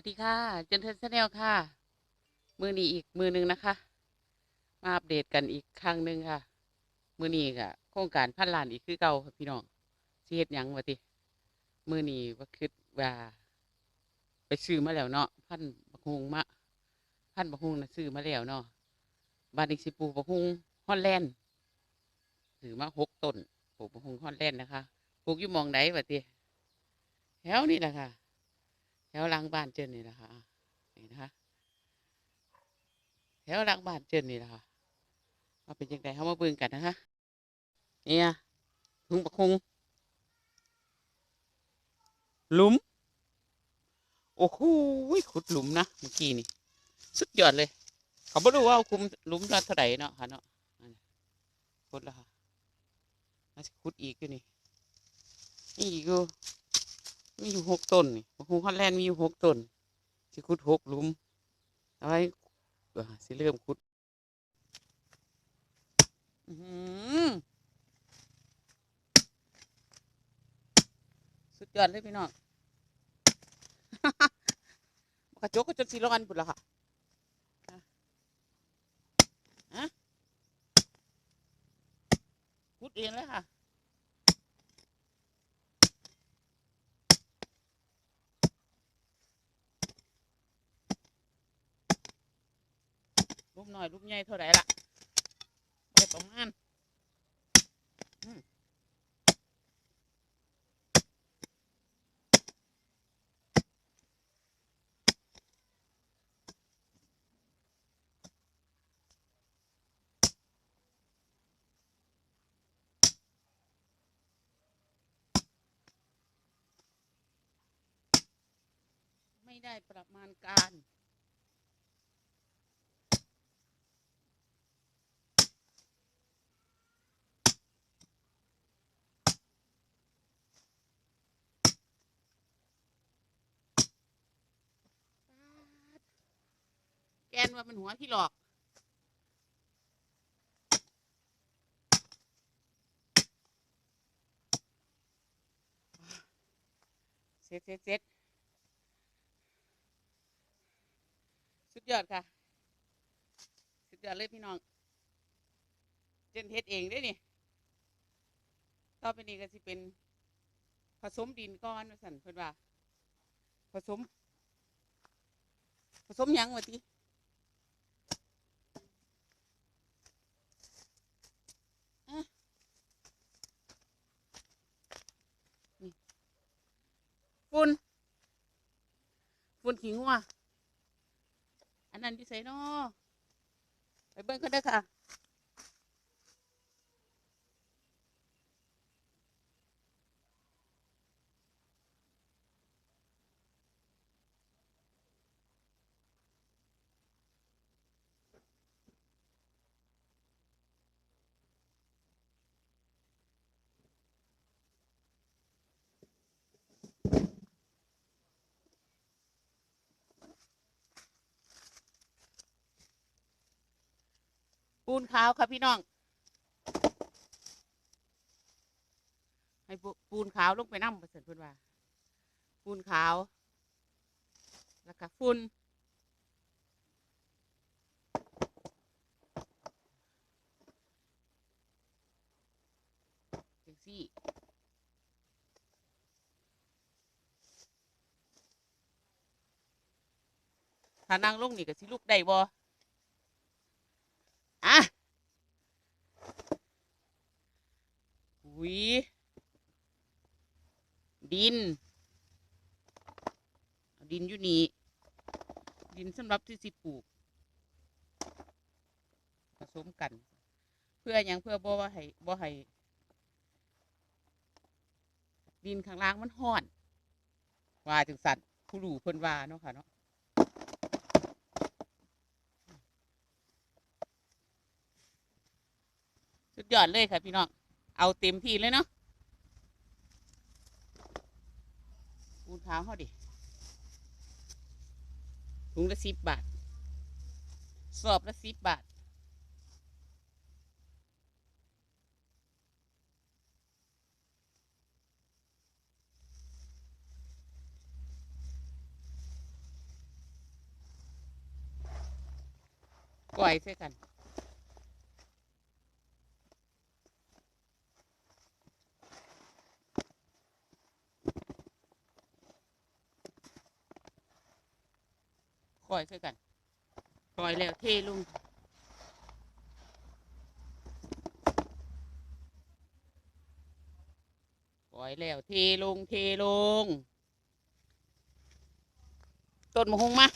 วัสดีค่ะเจนเทนแนลค่ะ มือนี้อีกมือหนึ่งนะคะ มาอัปเดตกันอีกครั้งหนึ่งค่ะ มือนี้ค่ะ โครงการพันล้านอีกคือเก่าค่ะพี่น้องสิเฮ็ดหยังวะติมือนี้ว่าคิดว่าไปซื้อมาแล้วเนาะพันบักฮุงมะพันบักฮุงนะซื้อมาแล้วเนาะบานอีกสิปูบักฮุงฮอลแลนด์ซื้อมาหกต้นปลูกบักฮุงฮอลแลนด์นะคะปลูกอยู่มองไหนวะติแถวนี้แหละค่ะ แถวหลังบ้านเจนนี่แหละค่ะนี่นะคะแถวหลังบ้านเจนนี่แหละค่ะว่าเป็นยังไงเขามาเบิ่งกันนะคะเนี่ยถุงประคงหลุม โอ้โหขุดหลุมนะเมื่อกี้นี่สุดยอดเลย เขาไม่รู้ว่าคุมหลุมละเท่าไหร่เนาะค่ะเนาะขุดแล้วค่ะน่าจะขุดอีกอยู่นี่นี่อีกอยู่ มีอยู่หกต้นนี่ฮูฮอลแลนด์มีอยู่หกต้นสิขุดหกลุมเอาไว้สิเริ่มขุดอือหือสุดยอดเลยพี่น้องกระจกก็จนสีร้อนปุ่นละค่ะอะอะขุดเองเลยค่ะ รูปหน่อยรูปใหญ่เท่าไหร่ล่ะไปประมาณอืมไม่ได้ประมาณการ นว่ามันหัวที่หลอกเสร็จเสร็จเสร็จสุดยอดค่ะ สุดยอดเลยพี่น้อง เจนเทสเองได้นี่ ต่อไปนี้ก็สิเป็น ผสมดินก้อนสันเพิ่นว่า ผสม ผสมยังวะติ ฝุ่นฝุ่นขี้งัวอันนั้นที่ใส่นอไปเบิ้งกันเด้อค่ะ ปูนขาวค่ะพี่น้อง ให้ปูนขาวลงไปน้ำประเสริฐพื่อนว่า ปูนขาว แล้วก็ฝุ่นจังซี่ถ้านั่งลงนี่ก็สิลุกได้บ่ อะ หุยดิน ดินอยู่นี่ดินสำหรับที่สิปลูก ผสมกัน เพื่ออย่างเพื่อบ่ว่าให้บ่ให้ดินข้างล่างมันห้อน ว่าจังสันผู้รู้เพิ่นว่าเนาะค่ะเนาะสุดยอดเลยค่ะพี่น้อง เอาเต็มที่เลยเนาะปูนขาวเขาดิถุงละสิบบาท สอบละสิบบาทก้อยใส่กัน ก่อยใส่กันก่อยแล้วเทลุงก่อยแล้วเทลงเทลงต้นมะฮุงมา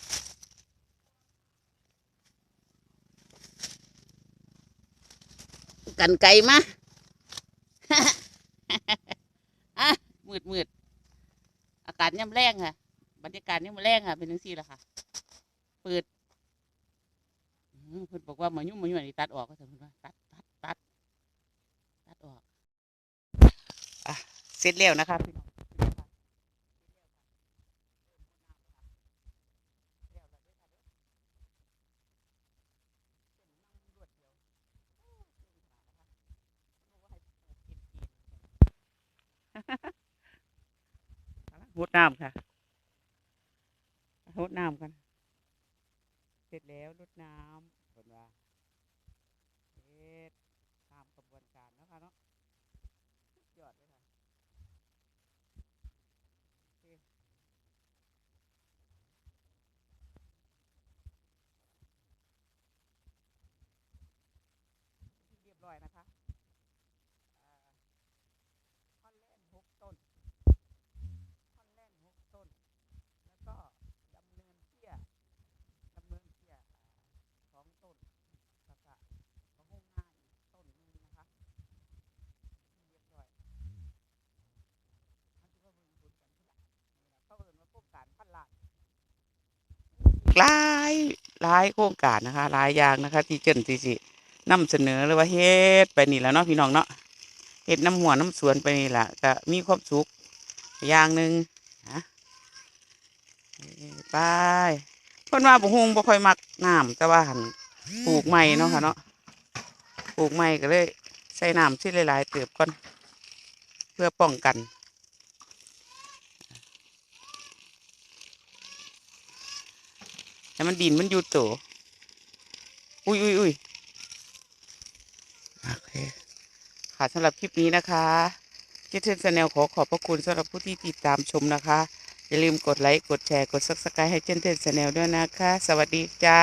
กันไก่มาอะมืดมืดอากาศย่ำแรงค่ะ บรรยากาศย่ำแรงค่ะ เป็นจังซี่แหละค่ะ เปิดอืมเพิ่นบอกว่ามายุ่งมายุ่งอันนี้ตัดออกก็ถึงว่าตัดตัดตัดตัดออกอะเสร็จแล้วนะคะพี่น้องหดน้ำค่ะหดน้ำกัน สร็จแล้วรดน้ำเห็นว่าเฮ็ดตามกระบวนการเนาะคะเนาะสุดยอดเลยค่ะโอเคที่เรียบร้อยนะคะอ่าฮอนแลนด์หกต้นฮอนแลนด์หกต้น แล้วก็ดำเนินเที่ย ดำเนินเที่ยสองต้นแล้วก็มะฮุ่งหน้าอีกต้นหนึงนะคะที่เรียบร้อยมันจะว่าเบิ่งผลกันทีหลังนี่ล่ะเขาเอิ้นว่าโครงการพันล้าน หลายหลายโครงการนะคะหลายอย่างนะคะ ที่เจนที่สินำเสนอหรือว่าเฮ็ดไปนี่แล้วเนาะพี่น้องเนาะเฮ็ดน้ำหัวน้ำสวนไปนี่แหละก็มีความสุขอย่างหนึ่งนะไปเพิ่นว่าบ่ฮู้บ่ค่อยมักน้ำแต่ว่าหันปลูกใหม่เนาะค่ะเนาะปลูกใหม่ก็เลยใส่น้ำที่หลายๆเติบก่อนเพื่อป้องกัน แต่มันดินมันอยู่โตอุ้ยอุ้ยอุ้ยโอเคค่ะสำหรับคลิปนี้นะคะเจเทนแนลขอขอบพระคุณสำหรับผู้ที่ติดตามชมนะคะ อย่าลืมกดไลค์ กดแชร์ กดซับสไครต์ให้เจนเทนแนลด้วยนะคะ สวัสดีจ้า